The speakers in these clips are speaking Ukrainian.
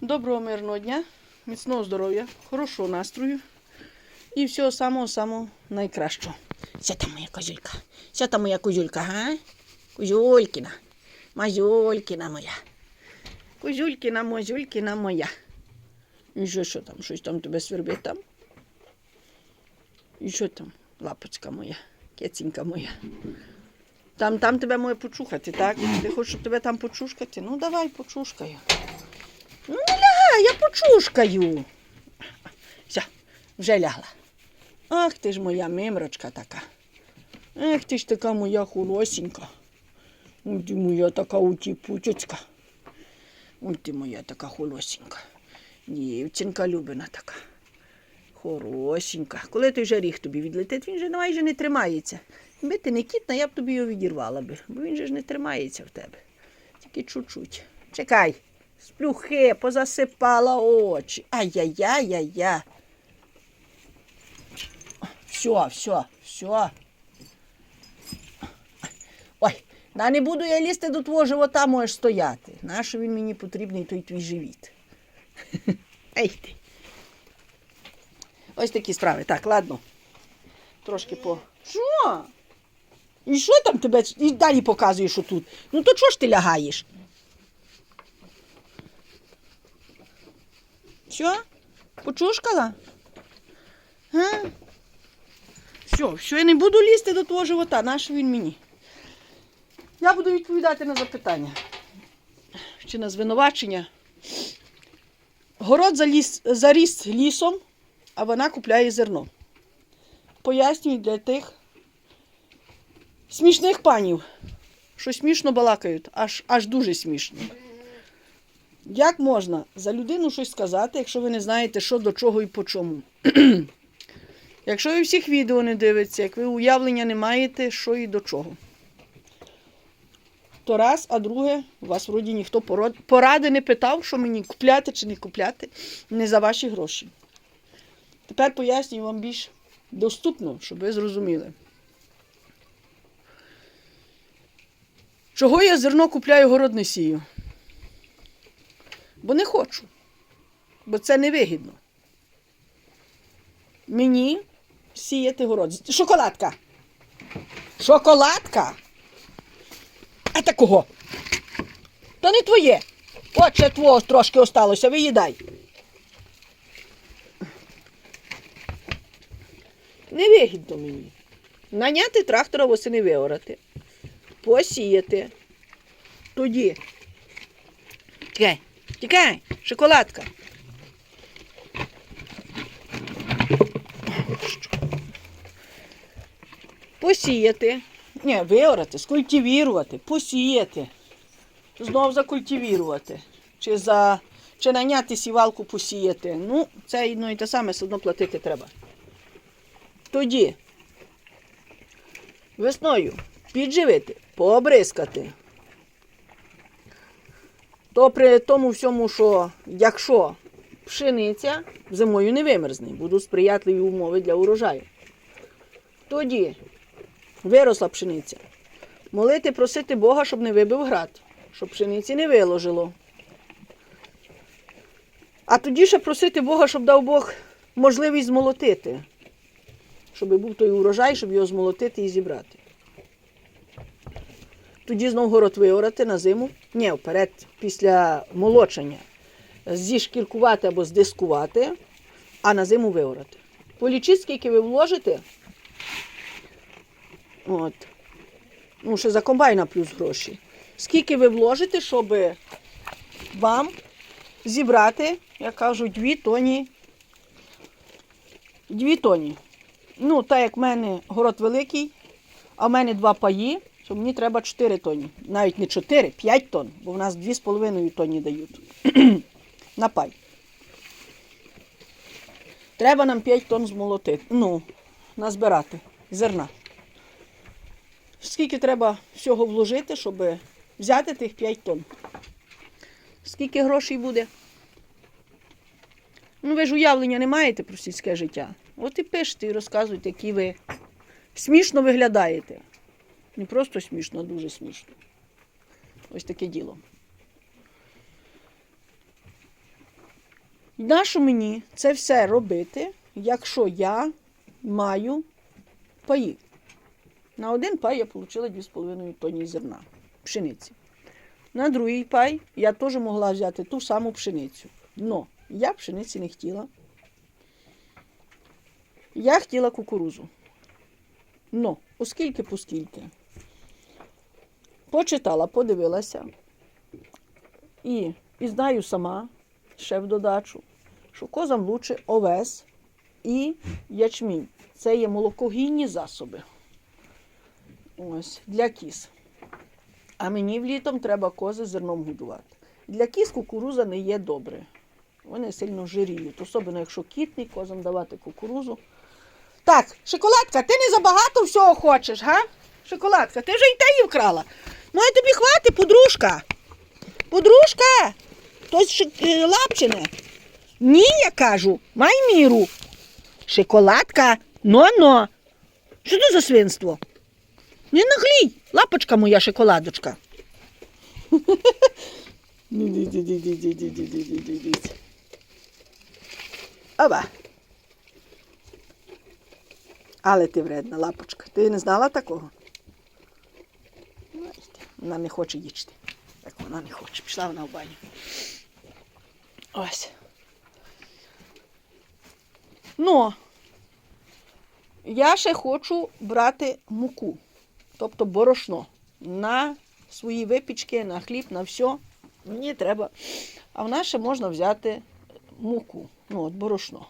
Доброго мирного дня, міцного здоров'я, хорошого настрою і всього самого-самого найкращого. Сята моя козюлька, сята моя козюлька, га? Козюлькіна, мазюлькіна моя. Козюлькіна, мазюлькіна моя. І що, що там? Щось там тебе свербить там? І що там, лапочка моя, кецінька моя? Там, там тебе моє почухати, так? Ти хочеш, тебе там почушкати? Ну давай почушкаю. Ну не лягай, я почушкаю. Все, вже лягла. Ах ти ж моя мимрочка така. Ах ти ж така моя холосенька. Ой ти моя така утіпучечка. Ой ти моя така холосенька. Дівчинка любина така. Хорошенька. Коли той же ріг тобі відлетить, він же майже не тримається. Якби ти не кітна, я б тобі його відірвала би, бо він же ж не тримається в тебе. Тільки чуть-чуть. Чекай. Сплюхи, позасипала очі. Ай-яй-яй-яй-яй. Все, все, все. Ой, да не буду я лізти до твого живота, можеш стояти. Нащо він мені потрібний, той твій живіт? Ей ти. Ось такі справи. Так, ладно. Трошки по. Що? І що там тебе? І далі показуєш, що тут. Ну то чого ж ти лягаєш? Все? Почушкала? А? Все, все, я не буду лізти до твого живота, наш він мені. Я буду відповідати на запитання. Чи на звинувачення. Город заліз, заріс лісом, а вона купляє зерно. Пояснюю для тих смішних панів, що смішно балакають, аж, аж дуже смішно. Як можна за людину щось сказати, якщо ви не знаєте, що до чого і по чому? якщо ви всіх відео не дивитеся, як ви уявлення не маєте, що і до чого. То раз, а друге, вас вроді ніхто поради не питав, що мені купляти чи не купляти, не за ваші гроші. Тепер пояснюю вам більш доступно, щоб ви зрозуміли. Чого я зерно купляю, город сію? Бо не хочу. Бо це невигідно. Мені сіяти город. Шоколадка. Шоколадка? А такого. То не твоє. От ще твого трошки осталося, виїдай. Невигідно мені. Наняти трактора восени виорати. Посіяти. Тоді. Тікай, тікай, шоколадка. Посіяти. Ні, виорати, скультивірувати, посіяти. Знов закультивірувати. Чи за чи наняти сівалку посіяти. Ну, це одно і те саме, все одно платити треба. Тоді весною підживити, пообрискати. То при тому всьому, що якщо пшениця зимою не вимерзне, будуть сприятливі умови для урожаю. Тоді виросла пшениця. Молити, просити Бога, щоб не вибив град, щоб пшениці не виложило. А тоді ще просити Бога, щоб дав Бог можливість змолотити, щоб був той урожай, щоб його змолотити і зібрати. Тоді знов город виорати на зиму. Ні, вперед, після молочення. Зішкіркувати або здискувати, а на зиму виорати. Полічіть, скільки ви вложите. От. Ну, ще за комбайна плюс гроші. Скільки ви вложите, щоб вам зібрати, як кажуть, дві тоні. Дві тоні. Ну, так як в мене город великий, а в мене два паї, то мені треба 4 тоні. Навіть не 4, 5 тонн, бо в нас 2,5 тонні дають на пай. Треба нам 5 тонн змолотити. Ну, назбирати зерна. Скільки треба всього вложити, щоб взяти тих 5 тонн? Скільки грошей буде? Ну, ви ж уявлення не маєте про сільське життя. От і пишете і розказуйте, які ви смішно виглядаєте. Не просто смішно, а дуже смішно. Ось таке діло. Нащо мені це все робити, якщо я маю паї? На один пай я отримала 2,5 тонні зерна пшениці. На другий пай я теж могла взяти ту саму пшеницю. Но я пшениці не хотіла. Я хотіла кукурузу. Но, оскільки поскільки. Почитала, подивилася. І, і знаю сама, ще в додачу, що козам лучше овес і ячмінь. Це є молокогінні засоби. Ось, для кіз. А мені влітом треба кози зерном годувати. Для кіз кукуруза не є добре. Вони сильно жиріють, особливо якщо кітний, козам давати кукурузу. Так, шоколадка, ти не забагато всього хочеш, га? Шоколадка, ти вже й те її вкрала. Ну, тобі хватить, подружка. Подружка, хтось е, лапчине. Ні, я кажу, май міру. Шоколадка, но-но. Що це за свинство? Не наглій, лапочка моя шоколадочка. Оба. Але ти вредна лапочка. Ти не знала такого? Вона не хоче їсти. Так вона не хоче. Пішла вона в баню. Ось. Ну, я ще хочу брати муку, тобто борошно на свої випічки, на хліб, на все. Мені треба. А в нас ще можна взяти муку, ну от борошно.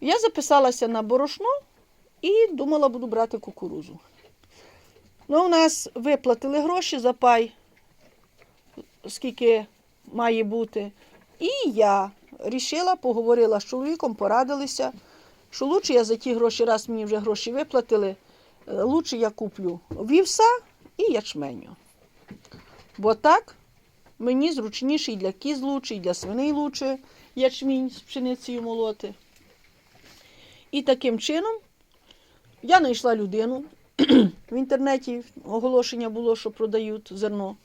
Я записалася на борошно і думала, буду брати кукурузу. Ну, у нас виплатили гроші за пай, скільки має бути. І я рішила, поговорила з чоловіком, порадилися, що лучше я за ті гроші, раз мені вже гроші виплатили, е, лучше я куплю вівса і ячменю. Бо так мені зручніше і для кіз лучше, і для свиней лучше ячмінь з пшеницею молоти. І таким чином я знайшла людину. В інтернеті оголошення було, що продають зерно.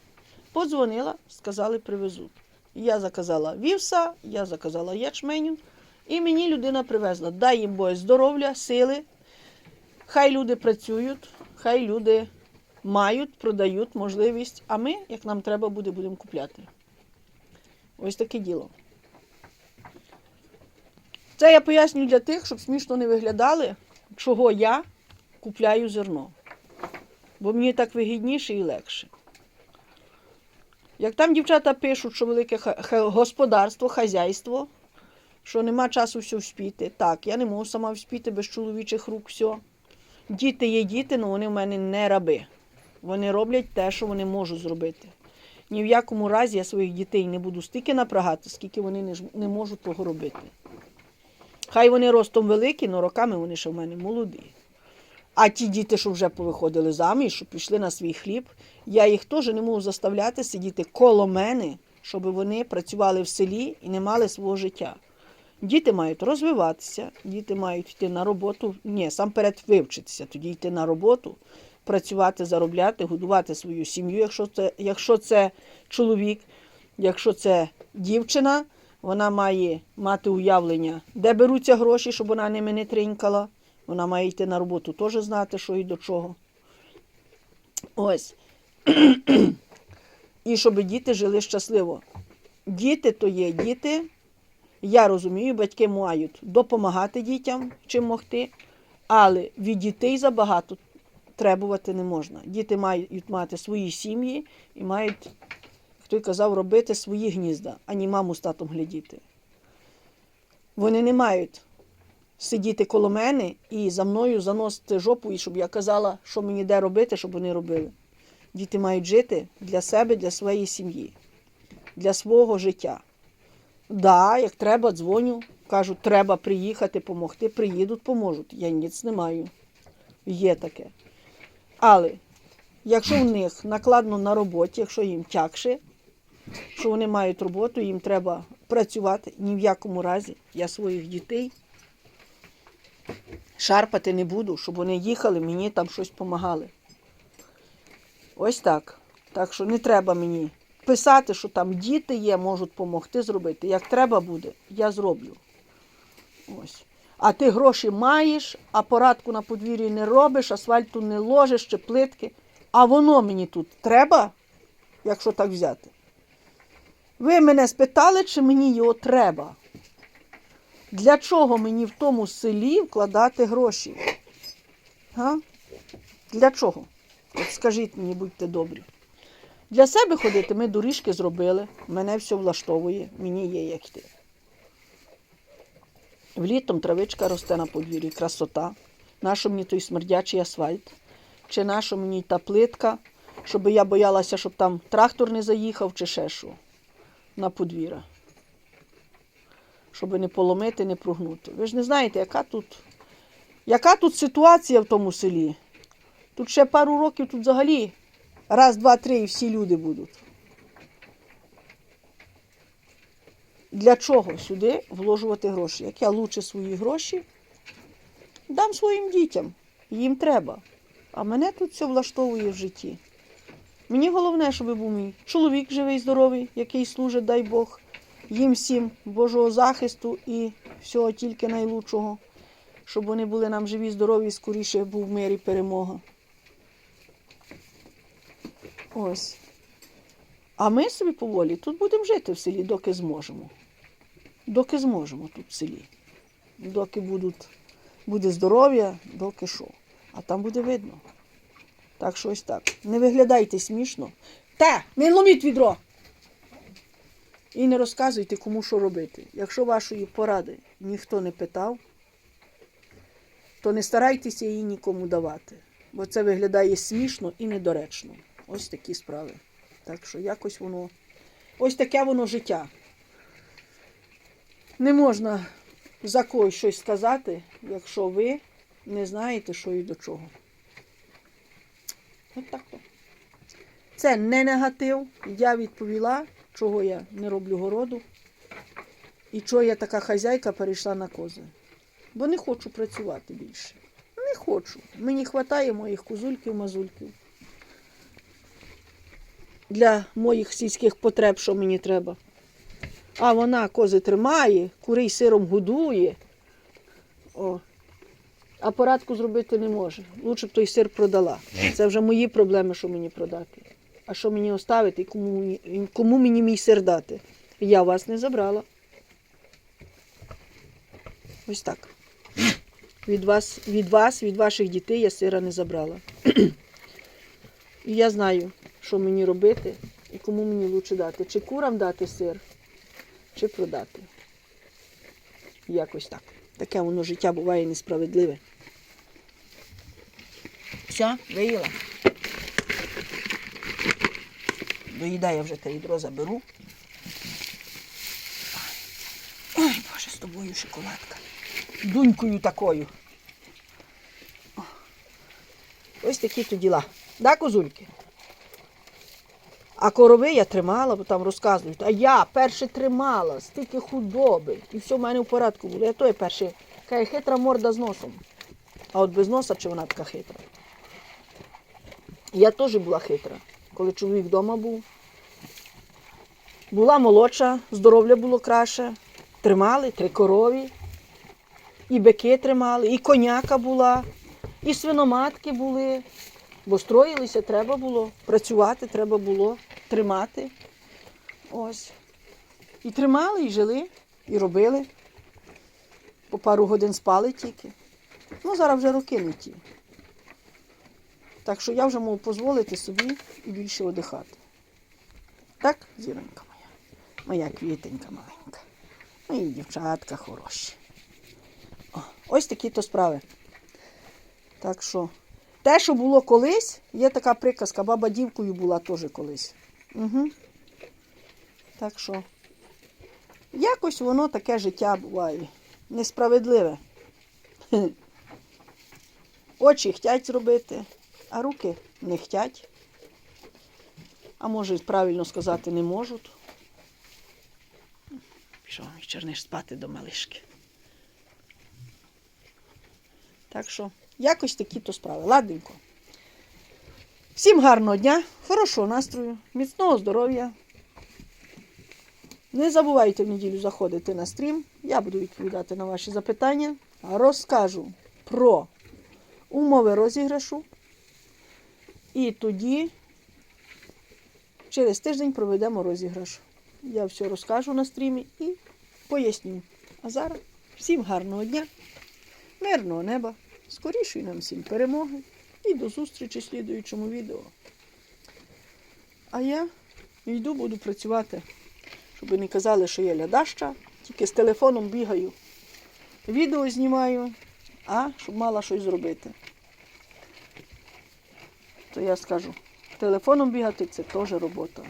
Подзвонила, сказали, привезуть. Я заказала вівса, я заказала ячменю, і мені людина привезла. Дай їм Боже здоров'я, сили. Хай люди працюють, хай люди мають, продають можливість, а ми, як нам треба буде, будемо купляти. Ось таке діло. Це я пояснюю для тих, щоб смішно не виглядали, чого я купляю зерно. Бо мені так вигідніше і легше. Як там дівчата пишуть, що велике господарство, хазяйство, що нема часу все вспіти. Так, я не можу сама вспіти без чоловічих рук все. Діти є діти, але вони в мене не раби. Вони роблять те, що вони можуть зробити. Ні в якому разі я своїх дітей не буду стільки напрягати, скільки вони не можуть того робити. Хай вони ростом великі, але роками вони ще в мене молоді. А ті діти, що вже повиходили заміж, що пішли на свій хліб, я їх теж не можу заставляти сидіти коло мене, щоб вони працювали в селі і не мали свого життя. Діти мають розвиватися, діти мають йти на роботу. Ні, сам перед вивчитися, тоді йти на роботу, працювати, заробляти, годувати свою сім'ю, якщо це, якщо це чоловік, якщо це дівчина, вона має мати уявлення, де беруться гроші, щоб вона ними не тринькала. Вона має йти на роботу, теж знати, що і до чого. Ось. І щоб діти жили щасливо. Діти то є діти. Я розумію, батьки мають допомагати дітям, чим могти, але від дітей забагато требувати не можна. Діти мають мати свої сім'ї і мають, хто й казав, робити свої гнізда, а не маму з татом глядіти. Вони не мають сидіти коло мене і за мною заносити жопу, і щоб я казала, що мені де робити, щоб вони робили. Діти мають жити для себе, для своєї сім'ї, для свого життя. Да, як треба, дзвоню, кажуть, треба приїхати, допомогти, приїдуть, поможуть. Я ніц не маю. Є таке. Але якщо в них накладно на роботі, якщо їм тягше, що вони мають роботу, їм треба працювати, ні в якому разі я своїх дітей шарпати не буду, щоб вони їхали, мені там щось допомагали. Ось так. Так що не треба мені писати, що там діти є, можуть допомогти зробити. Як треба буде, я зроблю. Ось. А ти гроші маєш, а порадку на подвір'ї не робиш, асфальту не ложиш чи плитки. А воно мені тут треба, якщо так взяти. Ви мене спитали, чи мені його треба. Для чого мені в тому селі вкладати гроші? Га? Для чого? От скажіть мені, будьте добрі. Для себе ходити ми доріжки зробили, мене все влаштовує, мені є як йти. Влітом травичка росте на подвір'ї, красота. Нащо мені той смердячий асфальт? Чи нащо мені та плитка, щоб я боялася, щоб там трактор не заїхав, чи ще що на подвір'я. Щоб не поломити, не прогнути. Ви ж не знаєте, яка тут, яка тут ситуація в тому селі. Тут ще пару років тут взагалі раз, два, три і всі люди будуть. Для чого сюди вложувати гроші? Як я лучше свої гроші дам своїм дітям. Їм треба. А мене тут все влаштовує в житті. Мені головне, щоб був мій чоловік живий, здоровий, який служить, дай Бог, їм всім Божого захисту і всього тільки найлучшого, щоб вони були нам живі, здорові і скоріше був мир і перемога. Ось. А ми собі поволі тут будемо жити в селі, доки зможемо. Доки зможемо тут в селі. Доки будуть, буде здоров'я, доки що. А там буде видно. Так що ось так. Не виглядайте смішно. Та, не ломіть відро. І не розказуйте, кому що робити. Якщо вашої поради ніхто не питав, то не старайтеся її нікому давати. Бо це виглядає смішно і недоречно. Ось такі справи. Так що якось воно. Ось таке воно життя. Не можна за когось щось сказати, якщо ви не знаєте, що і до чого. От так то. Це не негатив. Я відповіла, чого я не роблю городу. І чого я така хазяйка перейшла на кози. Бо не хочу працювати більше. Не хочу. Мені вистачає моїх козульків, мазульків. Для моїх сільських потреб, що мені треба. А вона кози тримає, курей сиром годує. О. А порадку зробити не може. Лучше б той сир продала. Це вже мої проблеми, що мені продати. Що мені оставити і кому, кому мені мій сир дати? Я вас не забрала. Ось так. Від вас, від вас, від ваших дітей я сира не забрала. І я знаю, що мені робити і кому мені лучше дати. Чи курам дати сир, чи продати. Якось так. Таке воно життя буває несправедливе. Все, виїла. Доїдаю я вже те відро заберу. Ой, Боже, з тобою шоколадка. Дунькою такою. Ось такі то діла. Да, козульки? А корови я тримала, бо там розказують. А я перше тримала, стільки худоби. І все в мене в порядку було. Я той перший. Каже, хитра морда з носом. А от без носа чи вона така хитра? Я теж була хитра, коли чоловік вдома був. Була молодша, здоров'я було краще. Тримали три корові, і бики тримали, і коняка була, і свиноматки були. Бо строїлися треба було, працювати треба було, тримати. Ось. І тримали, і жили, і робили. По пару годин спали тільки. Ну, зараз вже роки не ті. Так що я вже можу дозволити собі і більше одихати. Так, зіронька моя. Квітенька маленька. Мої дівчатка хороші. О, ось такі то справи. Так що, те, що було колись, є така приказка, баба дівкою була теж колись. Угу. Так що, якось воно таке життя буває. Несправедливе. Очі хтять зробити, а руки не хтять. А може, правильно сказати, не можуть. Пішов мій черниш спати до малишки. Так що, якось такі то справи. Ладненько. Всім гарного дня, хорошого настрою, міцного здоров'я, Не забувайте в неділю заходити на стрім. Я буду відповідати на ваші запитання. Розкажу про умови розіграшу. І тоді через тиждень проведемо розіграш. Я все розкажу на стрімі і поясню. А зараз всім гарного дня, мирного неба, скорішої нам всім перемоги і до зустрічі в слідуючому відео. А я йду, буду працювати, щоб не казали, що я лядаща, тільки з телефоном бігаю, відео знімаю, а щоб мала щось зробити. То я скажу, телефоном бігати це теж робота.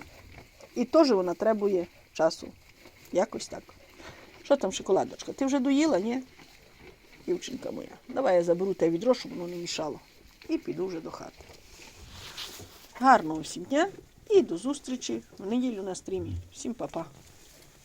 І теж вона требує часу. Якось так. Що там, шоколадочка? Ти вже доїла, ні? Дівчинка моя. Давай я заберу те відро, щоб воно не мішало. І піду вже до хати. Гарного всім дня і до зустрічі в неділю на стрімі. Всім па-па.